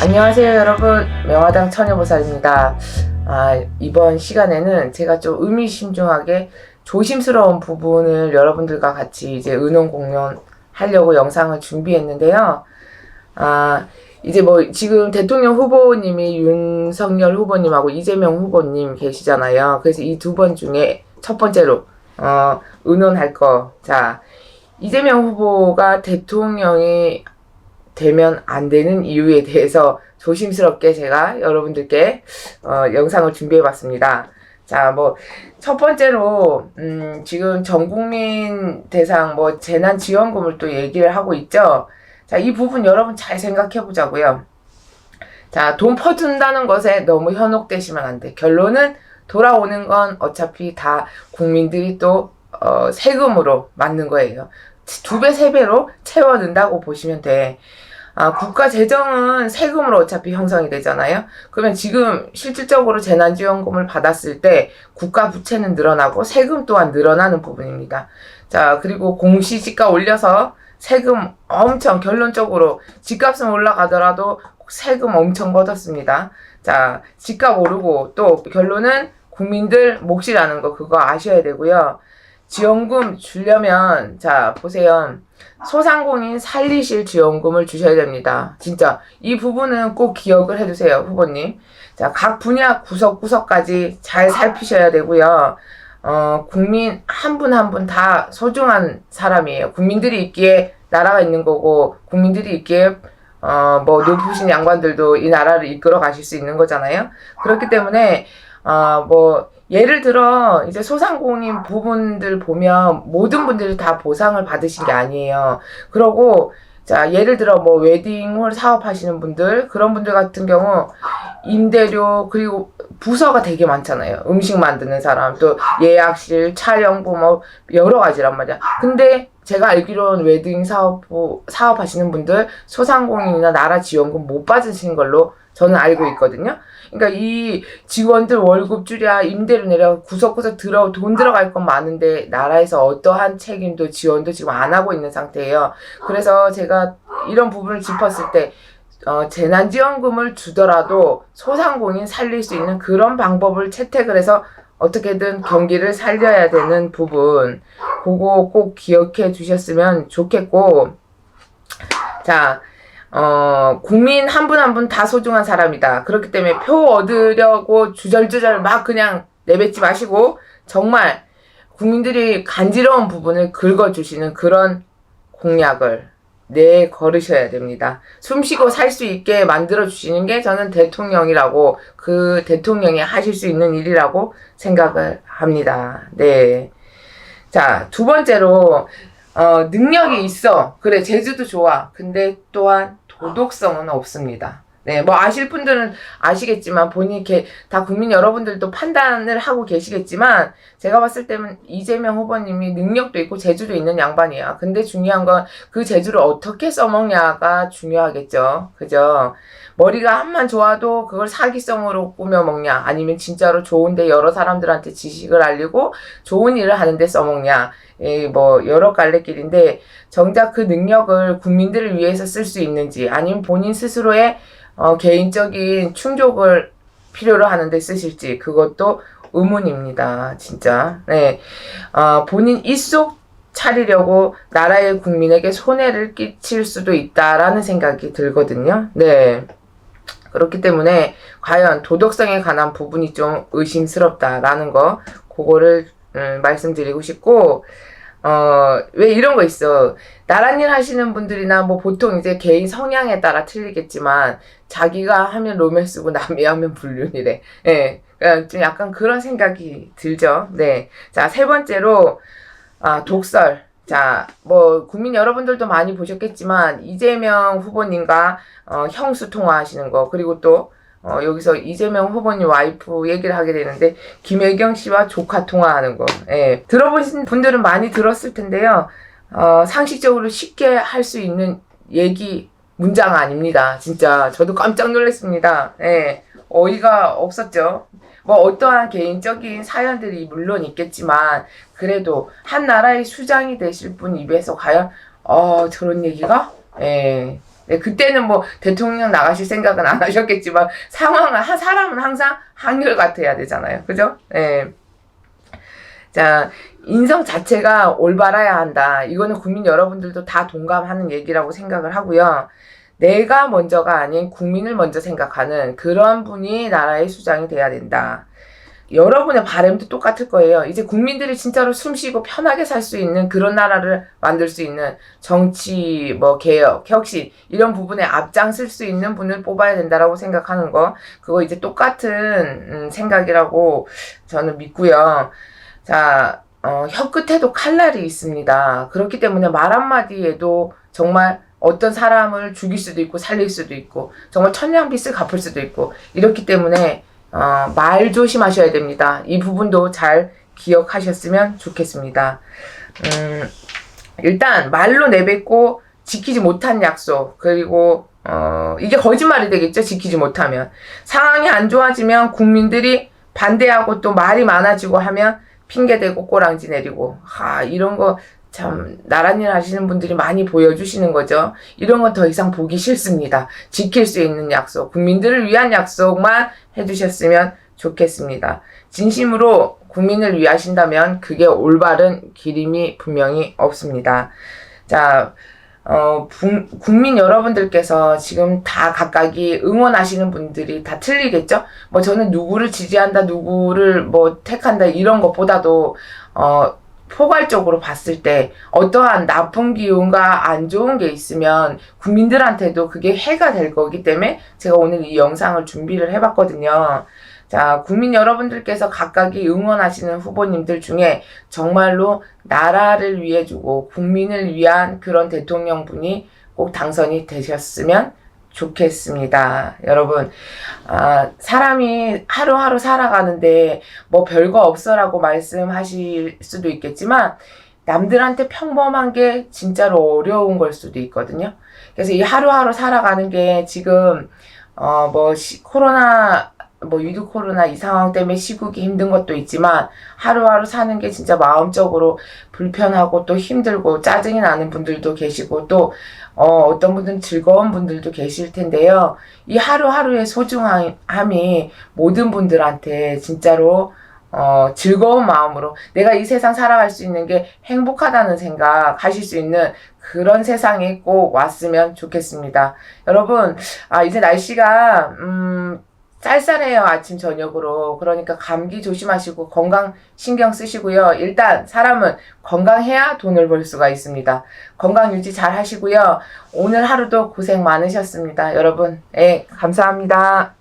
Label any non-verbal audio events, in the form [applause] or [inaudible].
안녕하세요 여러분. 명화당 처녀보살입니다. 아, 이번 시간에는 제가 좀 의미심중하게 조심스러운 부분을 여러분들과 같이 이제 의논 공연 하려고 영상을 준비했는데요. 아 이제 뭐 지금 대통령 후보님이 윤석열 후보님하고 이재명 후보님 계시잖아요. 그래서 이 두 번 중에 첫 번째로 어, 의논할 거 자 이재명 후보가 대통령이 되면 안 되는 이유에 대해서 조심스럽게 제가 여러분들께 어, 영상을 준비해 봤습니다. 자, 뭐, 첫 번째로, 음, 지금 전 국민 대상 뭐 재난지원금을 또 얘기를 하고 있죠. 자, 이 부분 여러분 잘 생각해 보자고요. 자, 돈 퍼준다는 것에 너무 현혹되시면 안 돼. 결론은 돌아오는 건 어차피 다 국민들이 또, 어, 세금으로 맞는 거예요. 두 배, 세 배로 채워 넣는다고 보시면 돼. 아, 국가 재정은 세금으로 어차피 형성이 되잖아요. 그러면 지금 실질적으로 재난지원금을 받았을 때 국가 부채는 늘어나고 세금 또한 늘어나는 부분입니다. 자, 그리고 공시지가 올려서 세금 엄청 결론적으로 집값은 올라가더라도 세금 엄청 걷었습니다. 자, 집값 오르고 또 결론은 국민들 몫이라는 거 그거 아셔야 되고요. 지원금 주려면 자 보세요. 소상공인 살리실 지원금을 주셔야 됩니다. 진짜 이 부분은 꼭 기억을 해두세요, 후보님. 자, 각 분야 구석구석까지 잘 살피셔야 되고요. 어, 국민 한 분 한 분 다 소중한 사람이에요. 국민들이 있기에 나라가 있는 거고, 국민들이 있기에 어, 뭐 높으신 양반들도 이 나라를 이끌어 가실 수 있는 거잖아요. 그렇기 때문에 어, 뭐 예를 들어 이제 소상공인 부분들 보면 모든 분들이 다 보상을 받으신 게 아니에요. 그러고 자 예를 들어 뭐 웨딩홀 사업하시는 분들 그런 분들 같은 경우 임대료 그리고 부서가 되게 많잖아요. 음식 만드는 사람 또 예약실 촬영부 뭐 여러 가지란 말이야. 근데 제가 알기로는 웨딩 사업 사업하시는 분들 소상공인이나 나라 지원금 못 받으신 걸로 저는 알고 있거든요. 그러니까 이 직원들 월급 줄이야 임대료 내려 구석구석 들어 돈 들어갈 건 많은데 나라에서 어떠한 책임도 지원도 지금 안 하고 있는 상태예요. 그래서 제가 이런 부분을 짚었을 때 어, 재난지원금을 주더라도 소상공인 살릴 수 있는 그런 방법을 채택을 해서 어떻게든 경기를 살려야 되는 부분 그거 꼭 기억해 주셨으면 좋겠고 자 어, 국민 한 분 한 분 다 소중한 사람이다. 그렇기 때문에 표 얻으려고 주절주절 막 그냥 내뱉지 마시고 정말 국민들이 간지러운 부분을 긁어주시는 그런 공약을 내 걸으셔야 됩니다. 숨 쉬고 살 수 있게 만들어 주시는 게 저는 대통령이라고 그 대통령이 하실 수 있는 일이라고 생각을 합니다. 네. 자, 두 번째로 어, 능력이 있어. 그래, 제주도 좋아. 근데 또한 도덕성은 없습니다. 네, 뭐 아실 분들은 아시겠지만 본인이 이렇게 다 국민 여러분들도 판단을 하고 계시겠지만 제가 봤을 때는 이재명 후보님이 능력도 있고 재주도 있는 양반이야. 근데 중요한 건 그 재주를 어떻게 써먹냐가 중요하겠죠. 그죠? 머리가 한만 좋아도 그걸 사기성으로 꾸며 먹냐 아니면 진짜로 좋은데 여러 사람들한테 지식을 알리고 좋은 일을 하는데 써먹냐 예, 뭐 여러 갈래 길인데 정작 그 능력을 국민들을 위해서 쓸 수 있는지 아니면 본인 스스로의 어, 개인적인 충족을 필요로 하는데 쓰실지 그것도 의문입니다. 진짜. 네. 어, 본인 입속 차리려고 나라의 국민에게 손해를 끼칠 수도 있다라는 생각이 들거든요. 네. 그렇기 때문에 과연 도덕성에 관한 부분이 좀 의심스럽다라는 거 그거를 음, 말씀드리고 싶고 어, 왜 이런 거 있어. 나란 일 하시는 분들이나 뭐 보통 이제 개인 성향에 따라 틀리겠지만 자기가 하면 로맨스고 [laughs] 남이 하면 불륜이래. 예. 그러니까 좀 약간 그런 생각이 들죠. 네. 자, 세 번째로, 아, 독설. 자, 뭐, 국민 여러분들도 많이 보셨겠지만, 이재명 후보님과, 어, 형수 통화하시는 거, 그리고 또, 어, 여기서 이재명 후보님 와이프 얘기를 하게 되는데, 김혜경 씨와 조카 통화하는 거. 예. 들어보신 분들은 많이 들었을 텐데요. 어, 상식적으로 쉽게 할 수 있는 얘기, 문장 아닙니다. 진짜. 저도 깜짝 놀랐습니다. 예. 어이가 없었죠. 뭐 어떠한 개인적인 사연들이 물론 있겠지만 그래도 한 나라의 수장이 되실 분 입에서 과연 어 저런 얘기가 예 네, 그때는 뭐 대통령 나가실 생각은 안 하셨겠지만 상황은 한 사람은 항상 한결 같아야 되잖아요. 그죠? 네. 자, 인성 자체가 올바라야 한다. 이거는 국민 여러분들도 다 동감하는 얘기라고 생각을 하고요. 내가 먼저가 아닌 국민을 먼저 생각하는 그런 분이 나라의 수장이 돼야 된다. 여러분의 바람도 똑같을 거예요. 이제 국민들이 진짜로 숨 쉬고 편하게 살 수 있는 그런 나라를 만들 수 있는 정치, 뭐, 개혁, 혁신, 이런 부분에 앞장설 수 있는 분을 뽑아야 된다라고 생각하는 거. 그거 이제 똑같은, 음, 생각이라고 저는 믿고요. 자, 어, 혀 끝에도 칼날이 있습니다. 그렇기 때문에 말 한마디에도 정말 어떤 사람을 죽일 수도 있고 살릴 수도 있고 정말 천냥빚을 갚을 수도 있고 이렇기 때문에 어, 말 조심하셔야 됩니다. 이 부분도 잘 기억하셨으면 좋겠습니다. 음, 일단 말로 내뱉고 지키지 못한 약속 그리고 어, 이게 거짓말이 되겠죠. 지키지 못하면 상황이 안 좋아지면 국민들이 반대하고 또 말이 많아지고 하면 핑계대고 꼬랑지 내리고 하 이런 거 참 나란 일 하시는 분들이 많이 보여주시는 거죠. 이런 건 더 이상 보기 싫습니다. 지킬 수 있는 약속, 국민들을 위한 약속만 해주셨으면 좋겠습니다. 진심으로 국민을 위하신다면 그게 올바른 기림이 분명히 없습니다. 자, 어, 부, 국민 여러분들께서 지금 다 각각이 응원하시는 분들이 다 틀리겠죠? 뭐 저는 누구를 지지한다, 누구를 뭐 택한다, 이런 것보다도, 어, 포괄적으로 봤을 때 어떠한 나쁜 기운과 안 좋은 게 있으면 국민들한테도 그게 해가 될 거기 때문에 제가 오늘 이 영상을 준비를 해봤거든요. 자, 국민 여러분들께서 각각이 응원하시는 후보님들 중에 정말로 나라를 위해 주고 국민을 위한 그런 대통령분이 꼭 당선이 되셨으면 좋겠습니다. 여러분, 아, 사람이 하루하루 살아가는데 뭐 별거 없어라고 말씀하실 수도 있겠지만 남들한테 평범한 게 진짜로 어려운 걸 수도 있거든요. 그래서 이 하루하루 살아가는 게 지금 어, 뭐, 시, 코로나, 뭐, 위드 코로나 이 상황 때문에 시국이 힘든 것도 있지만, 하루하루 사는 게 진짜 마음적으로 불편하고 또 힘들고 짜증이 나는 분들도 계시고, 또, 어, 어떤 분들은 즐거운 분들도 계실 텐데요. 이 하루하루의 소중함이 모든 분들한테 진짜로 어, 즐거운 마음으로 내가 이 세상 살아갈 수 있는 게 행복하다는 생각 하실 수 있는 그런 세상이 꼭 왔으면 좋겠습니다. 여러분, 아, 이제 날씨가, 음, 쌀쌀해요. 아침, 저녁으로. 그러니까 감기 조심하시고 건강 신경 쓰시고요. 일단 사람은 건강해야 돈을 벌 수가 있습니다. 건강 유지 잘 하시고요. 오늘 하루도 고생 많으셨습니다. 여러분, 예, 감사합니다.